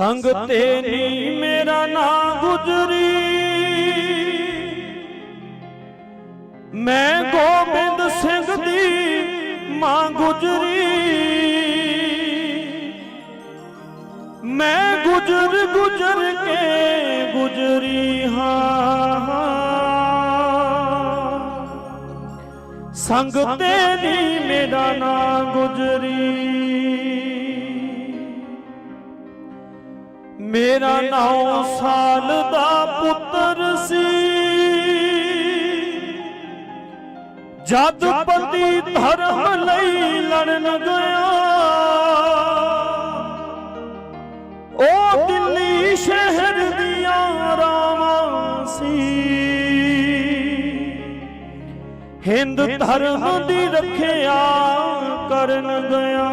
ਸੰਗ ਤੇ ਨੀ ਮੇਰਾ ਨਾਂ ਗੁਜਰੀ। ਮੈਂ ਗੋਬਿੰਦ ਸਿੰਘ ਦੀ ਮਾਂ ਗੁਜਰੀ। ਮੈਂ ਗੁਜਰ ਗੁਜਰ ਕੇ ਗੁਜਰੀ ਹਾਂ। ਸੰਗ ਤੇ ਨੀ ਮੇਰਾ ਨਾਂ ਗੁਜਰੀ। ਮੇਰਾ ਨੌ ਸਾਲ ਦਾ ਪੁੱਤਰ ਸੀ। ਜਦ ਪਤੀ ਧਰਮ ਲਈ ਲੜਨ ਗਿਆ। ਉਹ ਦਿੱਲੀ ਸ਼ਹਿਰ ਦੀਆਂ ਰਾਵਾਂ ਸੀ। ਹਿੰਦ ਧਰਮ ਦੀ ਰੱਖਿਆ ਕਰਨ ਗਿਆ।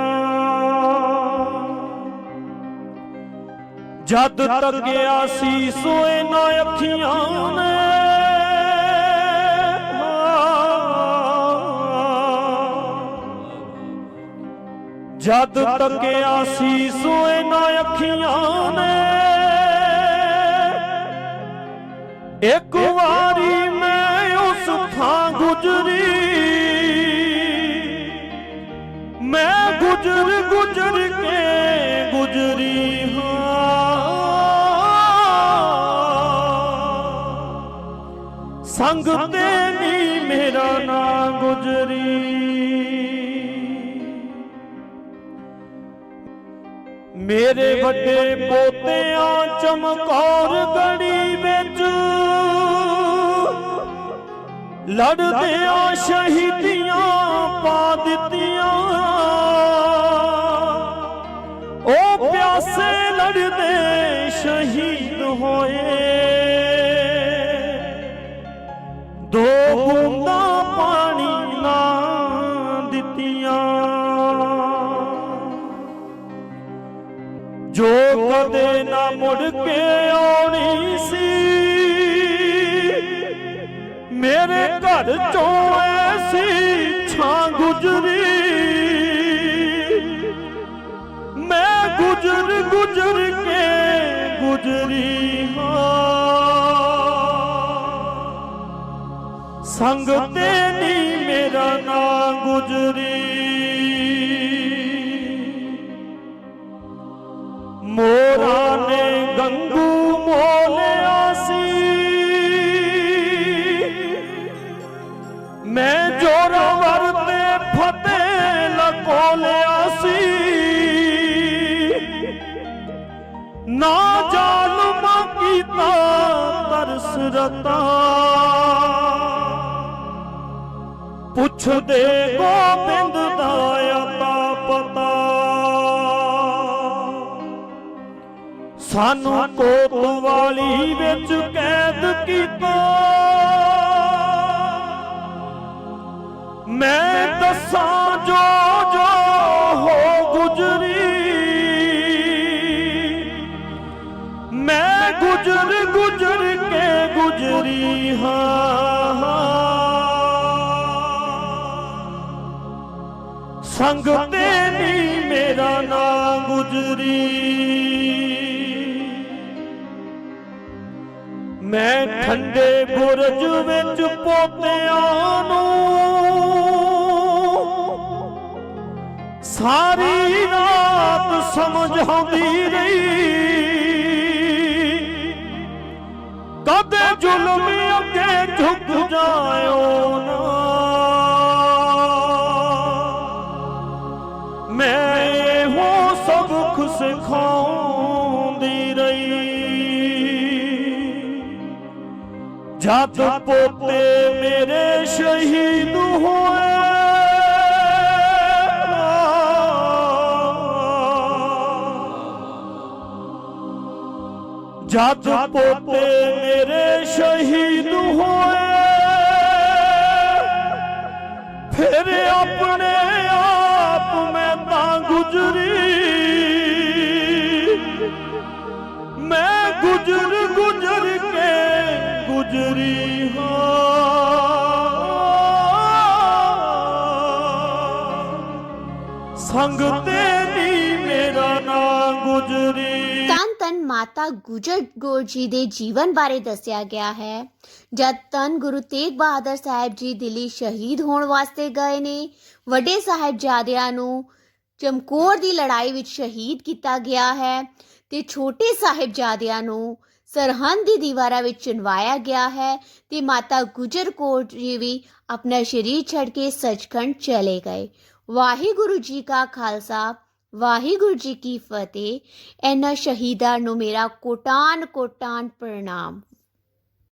ਜਦ ਤੱਕਿਆ ਸੀ ਸੋਏ ਨਾ ਅੱਖੀਆਂ ਨੇ ਜਦ ਤੱਕਿਆ ਸੀ ਸੋਏ ਨਾ ਅੱਖੀਆਂ ਨੇ ਇੱਕ ਵਾਰੀ ਮੈਂ ਉਸ ਥਾਂ ਗੁਜਰੀ। ਮੈਂ ਗੁਜਰ ਗੁਜਰ ਕੇ ਗੁਜਰੀ। ਸੰਗ ਤੇ ਨੀ ਮੇਰਾ ਨਾਂ ਗੁਜਰੀ। ਮੇਰੇ ਵੱਡੇ ਪੋਤਿਆਂ ਚਮਕੌਰ ਗੜੀ ਵਿੱਚ। ਲੜਦਿਆਂ ਸ਼ਹੀਦੀਆਂ ਪਾ ਦਿੱਤੀਆਂ। ਦੋ ਬੂੰਦਾਂ ਪਾਣੀ ਨਾ ਦਿੱਤੀਆਂ। ਜੋ ਕਦੇ ਨਾ ਮੁੜ ਕੇ ਆਉਣੀ ਸੀ, ਮੇਰੇ ਘਰ ਚੋਂ ਐਸੀ ਛਾਂ ਗੁਜਰੀ। ਮੈਂ ਗੁਜਰ ਗੁਜਰ ਕੇ ਗੁਜਰੀ। ਸੰਗ ਤੇ ਨੀ ਮੇਰਾ ਨਾ ਗੁਜਰੀ। ਮੋਰਾ ਨੇ ਗੰਗੂ ਮੋਲਿਆ ਸੀ। ਮੈਂ ਜੋਰਾਵਰ ਤੇ ਫਤਿਹ ਲਕੋਲਿਆ ਸੀ। ਨਾ ਜ਼ਾਲਮ ਕੀਤਾ ਤਰਸ ਰਤਾ। ਪੁੱਛਦੇ ਗੋਬਿੰਦ ਦਾ ਅਤਾ ਪਤਾ। ਸਾਨੂੰ ਕੋਤਵਾਲੀ ਵਿੱਚ ਕੈਦ ਕੀਤਾ। ਮੈਂ ਦੱਸਾਂ ਜੋ ਜੋ ਹੋ ਗੁਜਰੀ। ਮੈਂ ਗੁਜਰ ਗੁਜਰ ਕੇ ਗੁਜਰੀ ਹਾਂ। ਸੰਗ ਤੇ ਨੀ ਮੇਰਾ ਨਾਂ ਗੁਜਰੀ ਮੈਂ ਠੰਡੇ ਬੁਰਜ ਵਿੱਚ ਪੋਤਿਆਂ ਨੂੰ ਸਾਰੀ ਰਾਤ ਸਮਝਾਉਂਦੀ ਰਹੀ। ਕਦੇ ਜ਼ੁਲਮ ਅੱਗੇ ਝੁਕ ਜਾਇਓ ਨਾ। ਮੈਂ ਇਹੋ ਸਬਕ ਸਿਖਾਉਂਦੀ ਰਹੀ। ਜਦ ਪੋਤੇ ਮੇਰੇ ਸ਼ਹੀਦ ਹੋਏ, ਜਦ ਪੋਤੇ ਮੇਰੇ ਸ਼ਹੀਦ ਹੋਏ, ਫਿਰ ਆਪਣੇ ਆਪ ਗੁਜਰੀ। ਮੈਂ ਗੁਜਰ ਗੁਜਰ ਕੇ ਗੁਜਰੀ ਹਾਂ। ਸੰਗ ਤੇ ਮੇਰਾ ਨਾਂ ਗੁਜਰੀ। ਕਾਂਤ ਮਾਤਾ ਗੁਜਰ ਕੌਰ ਜੀ ਦੇ ਜੀਵਨ ਬਾਰੇ ਦੱਸਿਆ ਗਿਆ ਹੈ। ਜਦ ਤਨ ਗੁਰੂ ਤੇਗ ਬਹਾਦਰ ਸਾਹਿਬ ਜੀ ਦਿੱਲੀ ਸ਼ਹੀਦ ਹੋਣ ਵਾਸਤੇ ਗਏ ਨੇ, ਵੱਡੇ ਸਾਹਿਬਜ਼ਾਦਿਆਂ ਨੂੰ ਚਮਕੌਰ ਦੀ ਲੜਾਈ ਵਿੱਚ ਸ਼ਹੀਦ ਕੀਤਾ ਗਿਆ ਹੈ ਤੇ ਛੋਟੇ ਸਾਹਿਬਜ਼ਾਦਿਆਂ ਨੂੰ ਸਰਹੰਦ ਦੀ ਦੀਵਾਰਾਂ ਵਿੱਚ ਚਿਣਵਾਇਆ ਗਿਆ ਹੈ ਤੇ ਮਾਤਾ ਗੁਜਰ ਕੌਰ ਜੀ ਵੀ ਆਪਣਾ ਸ਼ਰੀਰ ਛੱਡ ਕੇ ਸੱਚਖੰਡ ਚਲੇ ਗਏ। ਵਾਹਿਗੁਰੂ ਜੀ ਕਾ ਖਾਲਸਾ, ਵਾਹਿਗੁਰੂ ਜੀ ਕੀ ਫਤਿਹ। ਇਹਨਾਂ ਸ਼ਹੀਦਾਂ ਨੂੰ ਮੇਰਾ ਕੋਟਾਨ ਕੋਟਾਨ ਪ੍ਰਣਾਮ।